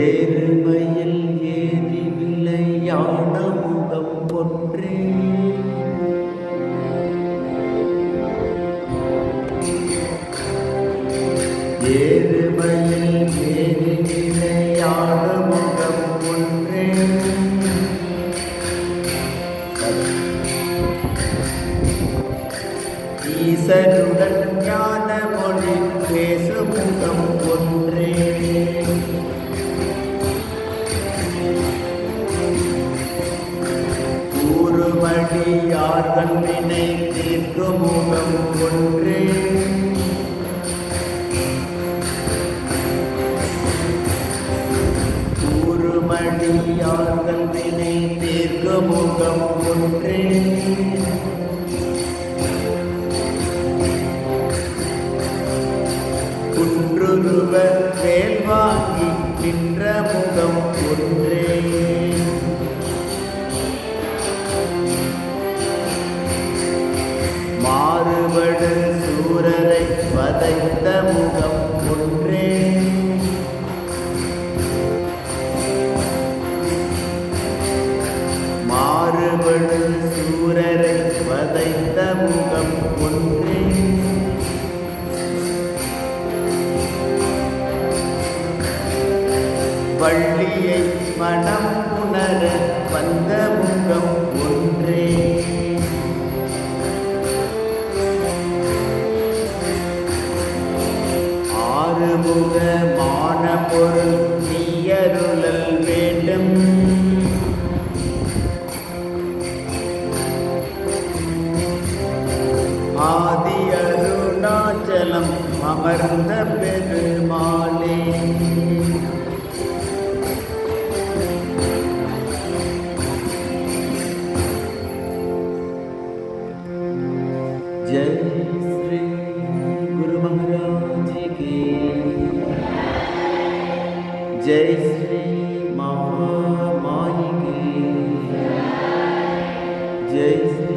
ஏறுமையில் ஏறி விளையாட முகம் பொன்றே ஏறுமை ஈசருடன் ஞான மொழி பேசும் முகம் ஒன்றே கூறுமடியார்கள் வினை தீர்க்கும் முகம் ஒன்றே. கூறுமடியார்கள் வினை தீர்க்கும் முகம் ஒன்றே. குன்றுருவ வேல் வாங்கி நின்ற முகம் ஒன்றே. மாறுபடு வள்ளியை மனம் உணர வந்த முகம் ஒன்றே. ஆறுமுகமான பொருள் நீயருளல் வேண்டும். ஆதி அருணாச்சலம் அமர்ந்த பெரு जय श्री गुरु महाराज की। जय श्री महामाई की। जय श्री